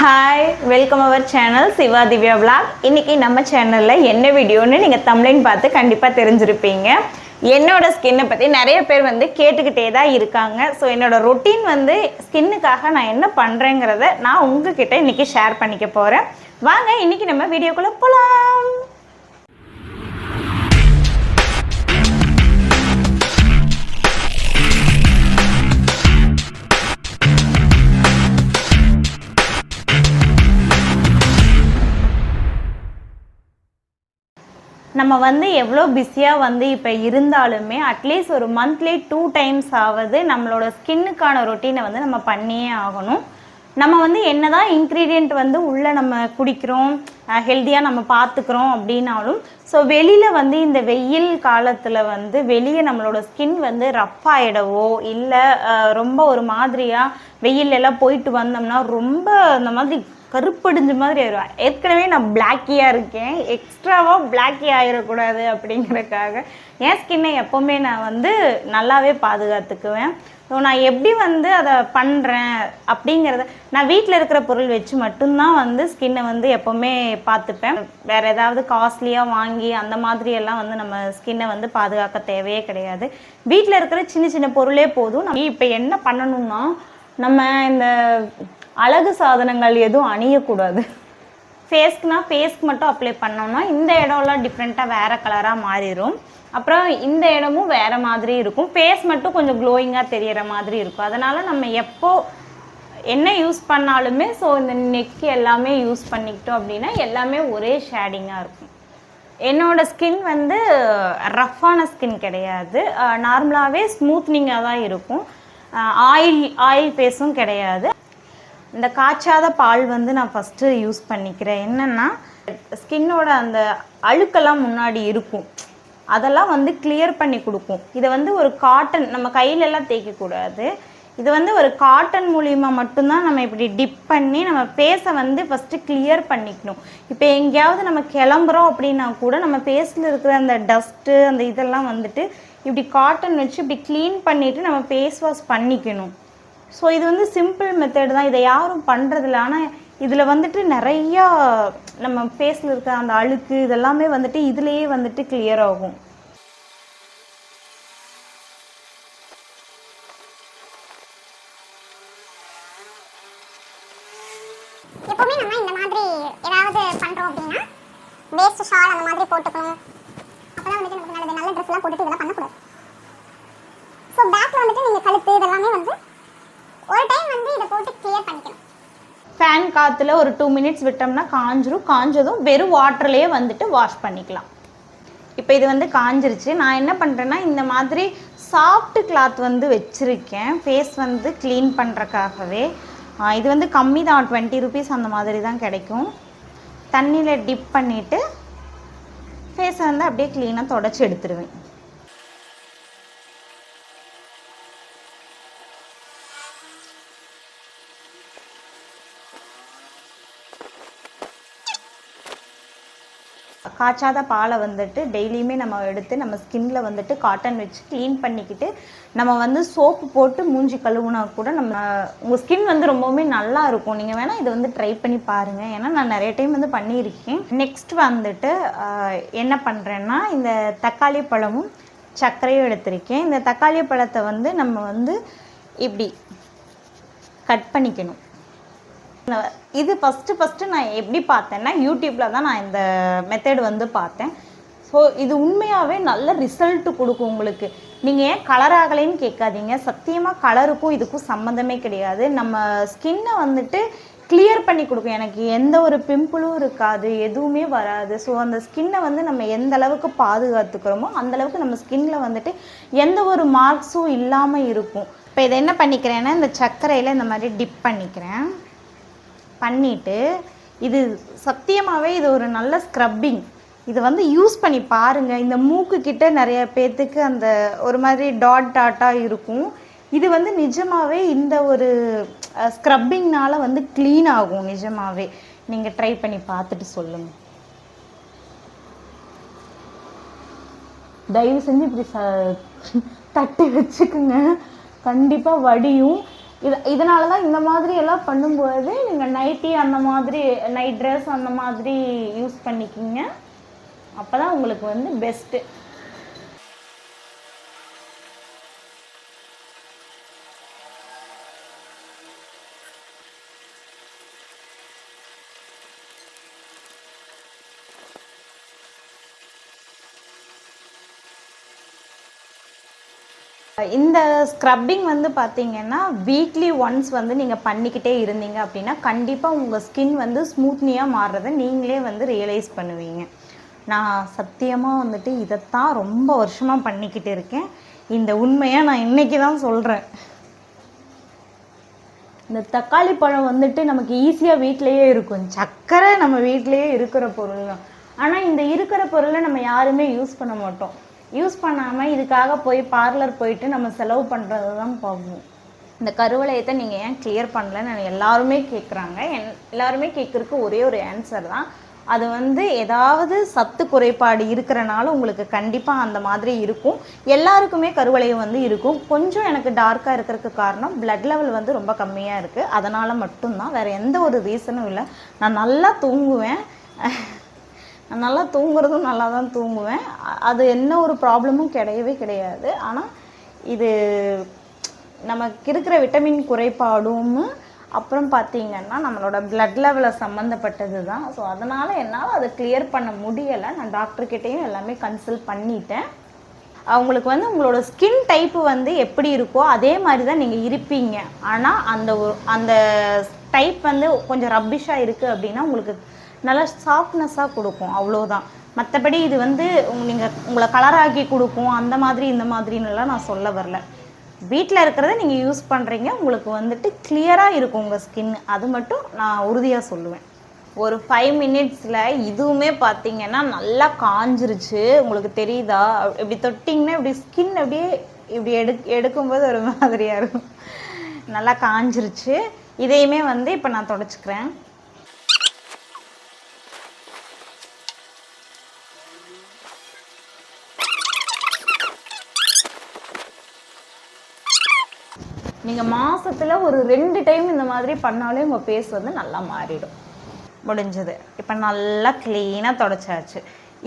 Hi welcome our channel Siva Divya vlog இன்றைக்கி நம்ம சேனலில் என்ன வீடியோன்னு நீங்கள் தமிழின் பார்த்து கண்டிப்பாக தெரிஞ்சிருப்பீங்க. என்னோட ஸ்கின்னை பற்றி நிறைய பேர் வந்து கேட்டுக்கிட்டே தான் இருக்காங்க. ஸோ என்னோடய ரொட்டீன் வந்து ஸ்கின்னுக்காக நான் என்ன பண்ணுறேங்கிறத நான் உங்ககிட்ட இன்றைக்கி ஷேர் பண்ணிக்க போகிறேன் வாங்க இன்றைக்கி நம்ம வீடியோக்குள்ளே போகலாம் நம்ம வந்து எவ்வளோ பிஸியாக வந்து இப்போ இருந்தாலுமே அட்லீஸ்ட் ஒரு மந்த்லி டூ டைம்ஸ் ஆவது நம்மளோட ஸ்கின்னுக்கான ரொட்டீனை வந்து நம்ம பண்ணியே ஆகணும். நம்ம வந்து என்ன தான் இன்க்ரீடியண்ட் வந்து உள்ளே நம்ம குடிக்கிறோம் ஹெல்த்தியாக நம்ம பார்த்துக்கிறோம் அப்படின்னாலும் ஸோ வெளியில் வந்து இந்த வெயில் காலத்தில் வந்து வெளியே நம்மளோட ஸ்கின் வந்து ரஃப் ஆகிடவோ இல்லை ரொம்ப ஒரு மாதிரியாக வெயிலெல்லாம் போயிட்டு வந்தோம்னா ரொம்ப அந்த மாதிரி கருப்படிஞ்ச மாதிரி ஆயிடும் ஏற்கனவே நான் பிளாக்கியாக இருக்கேன். எக்ஸ்ட்ராவாக பிளாக்கி ஆயிடக்கூடாது அப்படிங்கிறதுக்காக என் ஸ்கின்னை எப்போவுமே நான் வந்து நல்லாவே பாதுகாத்துக்குவேன். ஸோ நான் எப்படி வந்து அதை பண்ணுறேன் அப்படிங்கிறத நான் வீட்டில் இருக்கிற பொருள் வச்சு மட்டும்தான் வந்து ஸ்கின்னை வந்து எப்போவுமே பார்த்துப்பேன். வேறு ஏதாவது காஸ்ட்லியாக வாங்கி அந்த மாதிரியெல்லாம் வந்து நம்ம ஸ்கின்னை வந்து பாதுகாக்க தேவையே கிடையாது. வீட்டில் இருக்கிற சின்ன சின்ன பொருளே போதும். நம்ம இப்போ என்ன பண்ணணும்னா நம்ம இந்த அழகு சாதனங்கள் எதுவும் அணியக்கூடாது. ஃபேஸ்க்குனா ஃபேஸ்க்கு மட்டும் அப்ளை பண்ணோம்னா இந்த இடம்லாம் டிஃப்ரெண்ட்டாக வேறு கலராக மாறிடும் அப்புறம் இந்த இடமும் வேறு மாதிரி இருக்கும். ஃபேஸ் மட்டும் கொஞ்சம் க்ளோயிங்காக தெரிகிற மாதிரி இருக்கும். அதனால் நம்ம எப்போ என்ன யூஸ் பண்ணாலுமே ஸோ இந்த நெக் எல்லாமே யூஸ் பண்ணிக்கிட்டோம் அப்படின்னா எல்லாமே ஒரே ஷேடிங்காக இருக்கும். என்னோட ஸ்கின் வந்து ரஃப்பான ஸ்கின் கிடையாது. நார்மலாகவே ஸ்மூத்னிங்காக தான் இருக்கும். ஆயில் ஆயில் ஃபேஸும் கிடையாது. இந்த காய்ச்சாத பால் வந்து நான் ஃபஸ்ட்டு யூஸ் பண்ணிக்கிறேன். என்னென்னா ஸ்கின்னோட அந்த அழுக்கெல்லாம் முன்னாடி இருக்கும். அதெல்லாம் வந்து கிளியர் பண்ணி கொடுக்கும். இதை வந்து ஒரு காட்டன் நம்ம கையிலெல்லாம் தேய்க்கக்கூடாது இது வந்து ஒரு காட்டன் மூலியமாக மட்டும்தான் நம்ம இப்படி டிப் பண்ணி நம்ம ஃபேஸை வந்து ஃபஸ்ட்டு கிளியர் பண்ணிக்கணும். இப்போ எங்கேயாவது நம்ம கிளம்புறோம் அப்படின்னா கூட நம்ம ஃபேஸில் இருக்கிற அந்த டஸ்ட்டு அந்த இதெல்லாம் வந்துட்டு இப்படி காட்டன் வச்சு இப்படி க்ளீன் பண்ணிவிட்டு நம்ம ஃபேஸ் வாஷ் பண்ணிக்கணும். ஸோ இது வந்து சிம்பிள் மெத்தட் தான். இதை யாரும் பண்ணுறதில்ல ஆனால் இதில் வந்துட்டு நிறையா நம்ம ஃபேஸில் இருக்க அந்த அழுக்கு இதெல்லாமே வந்துட்டு இதுலேயே வந்துட்டு கிளியர் ஆகும். எப்பவுமே நம்ம இந்த மாதிரி ஏதாவது பண்ணுறோம் அப்படின்னா வேஸ்ட் ஷால் அந்த மாதிரி போட்டுக்கணும். அப்போதான் வந்துட்டு நமக்கு நல்லது. நல்ல ட்ரெஸ்லாம் போட்டுட்டு இதெல்லாம் பண்ணக்கூடாது. ஸோ பேக்கில் வந்துட்டு நீங்கள் கழுத்து இதெல்லாமே வந்து ஒரு டைம் வந்து இதை போட்டு கிளியர் பண்ணிக்கணும். ஃபேன் காற்றுல ஒரு டூ மினிட்ஸ் விட்டோம்னா காஞ்சிரும். காஞ்சதும் வெறும் வாட்டர்லேயே வந்துட்டு வாஷ் பண்ணிக்கலாம். இப்போ இது வந்து காஞ்சிருச்சு. நான் என்ன பண்ணுறேன்னா இந்த மாதிரி சாஃப்ட் கிளாத் வந்து வச்சுருக்கேன். ஃபேஸ் வந்து க்ளீன் பண்ணுறக்காகவே இது வந்து கம்மி தான். டுவெண்ட்டி ருபீஸ் அந்த மாதிரி தான் கிடைக்கும். தண்ணியில் டிப் பண்ணிவிட்டு ஃபேஸை வந்து அப்படியே க்ளீனாக தொடச்சி எடுத்துருவேன். காய்ச்சாத பாலை வந்துட்டு டெய்லியுமே நம்ம எடுத்து நம்ம ஸ்கின்ல வந்துட்டு காட்டன் வச்சு க்ளீன் பண்ணிக்கிட்டு நம்ம வந்து சோப்பு போட்டு மூஞ்சி கழுவுனா கூட நம்ம உங்கள் ஸ்கின் வந்து ரொம்பவுமே நல்லா இருக்கும். நீங்கள் வேணால் இதை வந்து ட்ரை பண்ணி பாருங்கள் ஏன்னா நான் நிறைய டைம் வந்து பண்ணியிருக்கேன். நெக்ஸ்ட் வந்துட்டு என்ன பண்ணுறேன்னா இந்த தக்காளி பழமும் சர்க்கரையும் எடுத்திருக்கேன். இந்த தக்காளி பழத்தை வந்து நம்ம வந்து இப்படி கட் பண்ணிக்கணும். இது ஃபஸ்ட்டு ஃபஸ்ட்டு நான் எப்படி பார்த்தேன்னா யூடியூப்பில் தான் நான் இந்த மெத்தட் வந்து பார்த்தேன். ஸோ இது உண்மையாகவே நல்ல ரிசல்ட் கொடுக்கும் உங்களுக்கு. நீங்கள் ஏன் கலர் ஆகலைன்னு கேட்காதீங்க. சத்தியமாக கலருக்கும் இதுக்கும் சம்மந்தமே கிடையாது. நம்ம ஸ்கின்னை வந்துட்டு கிளியர் பண்ணி கொடுக்கும். எனக்கு எந்த ஒரு பிம்பிளும் இருக்காது எதுவுமே வராது. ஸோ அந்த ஸ்கின்னை வந்து நம்ம எந்த அளவுக்கு பாதுகாத்துக்கிறோமோ அந்த அளவுக்கு நம்ம ஸ்கின்ல வந்துட்டு எந்த ஒரு மார்க்ஸும் இல்லாமல் இருக்கும். இப்போ இதை என்ன பண்ணிக்கிறேன்னா இந்த சர்க்கரையில் இந்த மாதிரி டிப் பண்ணிக்கிறேன். பண்ணிட்டு இது சத்தியமாகவே இது ஒரு நல்ல ஸ்க்ரப்பிங் இது வந்து யூஸ் பண்ணி பாருங்கள் இந்த மூக்குக்கிட்ட நிறைய பேர்த்துக்கு அந்த ஒரு மாதிரி டாட் டாட்டாக இருக்கும். இது வந்து நிஜமாகவே இந்த ஒரு ஸ்க்ரப்பிங்னால் வந்து க்ளீன் ஆகும் நிஜமாகவே நீங்கள் ட்ரை பண்ணி பார்த்துட்டு சொல்லுங்கள் தயவு செஞ்சு இப்படி ச தட்டி வச்சுக்குங்க. கண்டிப்பாக வடியும். இது இதனால தான் இந்த மாதிரி எல்லாம் பண்ணும்போது நீங்கள் நைட்டி அந்த மாதிரி நைட் ட்ரெஸ் அந்த மாதிரி யூஸ் பண்ணிக்கிங்க. அப்போ தான் உங்களுக்கு வந்து பெஸ்ட்டு இந்த ஸ்க்ரப்பிங் வந்து பார்த்தீங்கன்னா வீக்லி ஒன்ஸ் வந்து நீங்கள் பண்ணிக்கிட்டே இருந்தீங்க அப்படின்னா கண்டிப்பாக உங்கள் ஸ்கின் வந்து ஸ்மூத்னியாக மாறுறதை நீங்களே வந்து ரியலைஸ் பண்ணுவீங்க. நான் சத்தியமாக வந்துட்டு இதைத்தான் ரொம்ப வருஷமாக பண்ணிக்கிட்டு இருக்கேன். இந்த உண்மையை நான் இன்றைக்கி தான் சொல்கிறேன் இந்த தக்காளி பழம் வந்துட்டு நமக்கு ஈஸியாக வீட்டிலையே இருக்கும். சக்கரை நம்ம வீட்டிலையே இருக்கிற பொருள் தான் ஆனால் இந்த இருக்கிற பொருளை நம்ம யாருமே யூஸ் பண்ண மாட்டோம். யூஸ் பண்ணாமல் இதுக்காக போய் பார்லர் போயிட்டு நம்ம செலவு பண்ணுறது தான் போகும் இந்த கருவளையத்தை நீங்கள் ஏன் கிளியர் பண்ணலன்னு எல்லாருமே கேட்குறாங்க என் எல்லாருமே கேட்குறதுக்கு ஒரே ஒரு ஆன்சர் தான். அது வந்து ஏதாவது சத்து குறைபாடு இருக்கிறனால உங்களுக்கு கண்டிப்பாக அந்த மாதிரி இருக்கும். எல்லாருக்குமே கருவளையம் வந்து இருக்கும். கொஞ்சம் எனக்கு டார்க்காக இருக்கிறதுக்கு காரணம் பிளட் லெவல் வந்து ரொம்ப கம்மியாக இருக்குது அதனால் மட்டும்தான். வேறு எந்த ஒரு ரீசனும் இல்லை. நான் நல்லா தூங்குவேன். நல்லா தூங்குறதும் நல்லா தான் தூங்குவேன் அது என்ன ஒரு ப்ராப்ளமும் கிடையவே கிடையாது. ஆனால் இது நமக்கு இருக்கிற விட்டமின் குறைபாடும் அப்புறம் பார்த்தீங்கன்னா நம்மளோட பிளட் லெவலை சம்மந்தப்பட்டது தான் ஸோ அதனால் என்னால் அதை கிளியர் பண்ண முடியலை. நான் டாக்டர்கிட்டையும் எல்லாமே கன்சல்ட் பண்ணிட்டேன். அவங்களுக்கு வந்து உங்களோட ஸ்கின் டைப்பு வந்து எப்படி இருக்கோ அதே மாதிரி தான் நீங்கள் இருப்பீங்க. ஆனால் அந்த அந்த டைப் வந்து கொஞ்சம் ரப்பிஷாக இருக்குது அப்படின்னா உங்களுக்கு நல்லா சாஃப்ட்னஸாக கொடுக்கும் அவ்வளோதான் மற்றபடி இது வந்து நீங்கள் உங்களை கலராக்கி கொடுக்கும் அந்த மாதிரி இந்த மாதிரின்னுலாம் நான் சொல்ல வரல. வீட்டில் இருக்கிறத நீங்கள் யூஸ் பண்ணுறீங்க உங்களுக்கு வந்துட்டு கிளியராக இருக்கும் உங்கள் ஸ்கின் அது மட்டும் நான் உறுதியாக சொல்லுவேன். ஒரு ஃபைவ் மினிட்ஸில் இதுவுமே பார்த்தீங்கன்னா நல்லா காஞ்சிருச்சு. உங்களுக்கு தெரியுதா? இப்படி தொட்டிங்கன்னா இப்படி ஸ்கின் அப்படியே இப்படி எடு எடுக்கும்போது ஒரு மாதிரியாக இருக்கும். நல்லா காஞ்சிருச்சு. இதையுமே வந்து இப்போ நான் தொடச்சிக்கிறேன். நீங்கள் மாதத்தில் ஒரு ரெண்டு டைம் இந்த மாதிரி பண்ணாலே உங்கள் ஃபேஸ் வந்து நல்லா மாறிடும். முடிஞ்சது. இப்போ நல்லா க்ளீனாக தொடச்சாச்சு.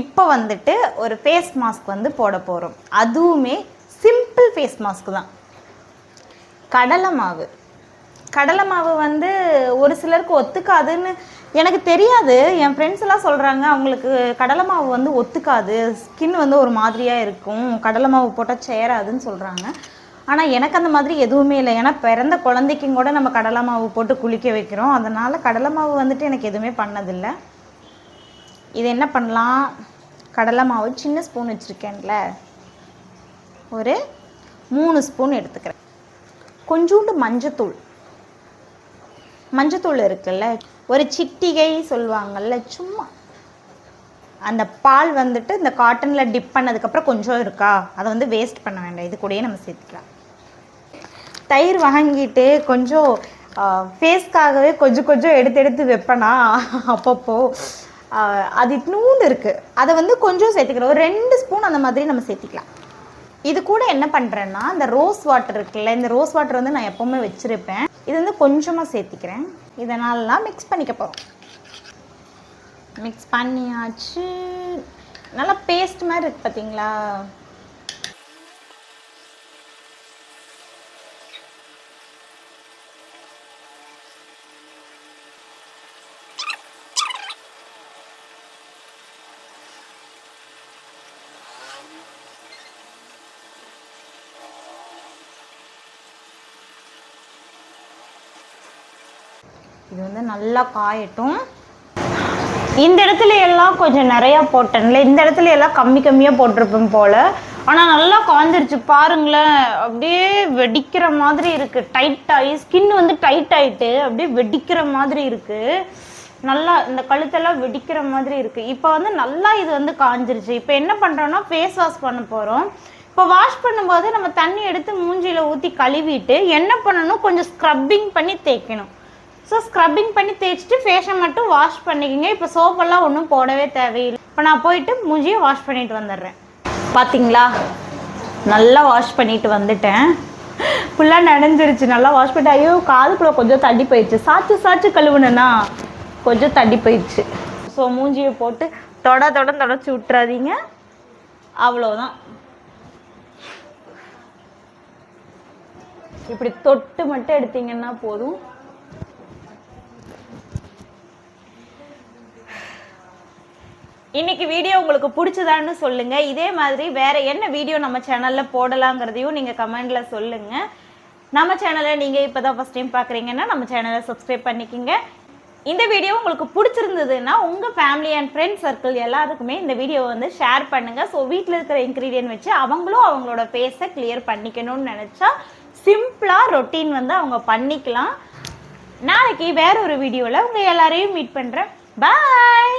இப்போ வந்துட்டு ஒரு ஃபேஸ் மாஸ்க் வந்து போட போகிறோம் அதுவுமே சிம்பிள் ஃபேஸ் மாஸ்க் தான். கடலை மாவு. கடலை மாவு வந்து ஒரு சிலருக்கு ஒத்துக்காதுன்னு எனக்கு தெரியாது. என் ஃப்ரெண்ட்ஸ் எல்லாம் சொல்கிறாங்க அவங்களுக்கு கடலை மாவு வந்து ஒத்துக்காது. ஸ்கின் வந்து ஒரு மாதிரியாக இருக்கும். கடலை மாவு போட்டால் சேராதுன்னு சொல்கிறாங்க ஆனால் எனக்கு அந்த மாதிரி எதுவுமே இல்லை. ஏன்னா பிறந்த குழந்தைக்கும் கூட நம்ம கடலை மாவு போட்டு குளிக்க வைக்கிறோம். அதனால் கடலை மாவு வந்துட்டு எனக்கு எதுவுமே பண்ணதில்லை. இது என்ன பண்ணலாம்? கடலை மாவு சின்ன ஸ்பூன் வச்சுருக்கேன்ல. ஒரு மூணு ஸ்பூன் எடுத்துக்கிறேன். கொஞ்சோண்டு மஞ்சத்தூள். மஞ்சத்தூள் இருக்குல்ல? ஒரு சிட்டிகை சொல்லுவாங்கல்ல சும்மா. அந்த பால் வந்துட்டு இந்த காட்டனில் டிப் பண்ணதுக்கப்புறம் கொஞ்சம் இருக்கா? அதை வந்து வேஸ்ட் பண்ண வேண்டாம். இது கூடயே நம்ம சேர்த்துக்கலாம். தயிர் வாங்கிட்டு கொஞ்சம் ஃபேஸ்க்காகவே கொஞ்சம் கொஞ்சம் எடுத்து எடுத்து வைப்பேனா? அப்பப்போ. அது இன்னும் இருக்குது அதை வந்து கொஞ்சம் சேர்த்துக்கிறோம் ஒரு ரெண்டு ஸ்பூன் அந்த மாதிரி நம்ம சேர்த்திக்கலாம். இது கூட என்ன பண்ணுறேன்னா இந்த ரோஸ் வாட்டர் இருக்குல்ல இந்த ரோஸ் வாட்டர் வந்து நான் எப்போவுமே வச்சுருப்பேன். இது வந்து கொஞ்சமாக சேர்த்திக்கிறேன். இதனாலலாம் மிக்ஸ் பண்ணிக்க போகிறோம் மிக்ஸ் பண்ணியாச்சு. நல்லா பேஸ்ட் மாதிரி இருக்கு பார்த்தீங்களா இது வந்து நல்லா காயட்டும். இந்த இடத்துல எல்லாம் கொஞ்சம் நிறையா போட்டேன்ல. இந்த இடத்துல எல்லாம் கம்மி கம்மியாக போட்டிருப்பேன் போல். ஆனால் நல்லா காய்ஞ்சிருச்சு பாருங்களேன். அப்படியே வெடிக்கிற மாதிரி இருக்குது டைட் ஆகி ஸ்கின் வந்து டைட் ஆகிட்டு அப்படியே வெடிக்கிற மாதிரி இருக்குது நல்லா இந்த கழுத்தெல்லாம் வெடிக்கிற மாதிரி இருக்குது இப்போ வந்து நல்லா இது வந்து காஞ்சிருச்சு. இப்போ என்ன பண்ணுறோன்னா ஃபேஸ் வாஷ் பண்ண போகிறோம் இப்போ வாஷ் பண்ணும்போது நம்ம தண்ணி எடுத்து மூஞ்சியில் ஊற்றி கழுவிட்டு என்ன பண்ணணும்? கொஞ்சம் ஸ்க்ரப்பிங் பண்ணி தேய்க்கணும். ஸோ ஸ்க்ரப்பிங் பண்ணி தேய்ச்சிட்டு ஃபேஷை மட்டும் வாஷ் பண்ணிக்கோங்க. இப்போ சோப்பெல்லாம் ஒன்றும் போடவே தேவையில்லை. இப்போ நான் போயிட்டு மூஞ்சியை வாஷ் பண்ணிட்டு வந்துடுறேன். பார்த்தீங்களா நல்லா வாஷ் பண்ணிட்டு வந்துட்டேன். ஃபுல்லாக நனைஞ்சிருச்சு. நல்லா வாஷ் பண்ணிட்டு ஐயோ காதுக்குள்ளே கொஞ்சம் தள்ளி போயிடுச்சு. சாச்சு சாச்சு கழுவுனா கொஞ்சம் தள்ளி போயிடுச்சு. ஸோ மூஞ்சியை போட்டு தொட தொட தொடச்சி விட்றாதீங்க அவ்வளோதான் இப்படி தொட்டு மட்டும் எடுத்தீங்கன்னா போதும். இன்னைக்கு வீடியோ உங்களுக்கு பிடிச்சதான்னு சொல்லுங்க. இதே மாதிரி வேற என்ன வீடியோ நம்ம சேனல்ல போடலாங்கிறதையும் நீங்க கமெண்ட்ல சொல்லுங்க. நம்ம சேனலை நீங்க இப்பதான் ஃபர்ஸ்ட் டைம் பாக்குறீங்கன்னா நம்ம சேனலை சப்ஸ்கிரைப் பண்ணிக்கங்க. இந்த வீடியோ உங்களுக்கு பிடிச்சிருந்ததுன்னா உங்க ஃபேமிலி அண்ட் ஃப்ரெண்ட் சர்க்கிள் எல்லாருக்குமே இந்த வீடியோ வந்து ஷேர் பண்ணுங்க. ஸோ வீட்டில் இருக்கிற இன்க்ரீடியன்ட் வச்சு அவங்களும் அவங்களோட ஃபேஸை கிளியர் பண்ணிக்கணும்னு நினச்சா சிம்பிளாக ரொட்டீன் வந்து அவங்க பண்ணிக்கலாம். நாளைக்கு வேற ஒரு வீடியோவில் உங்கள் எல்லாரையும் மீட் பண்ணுறேன் பாய்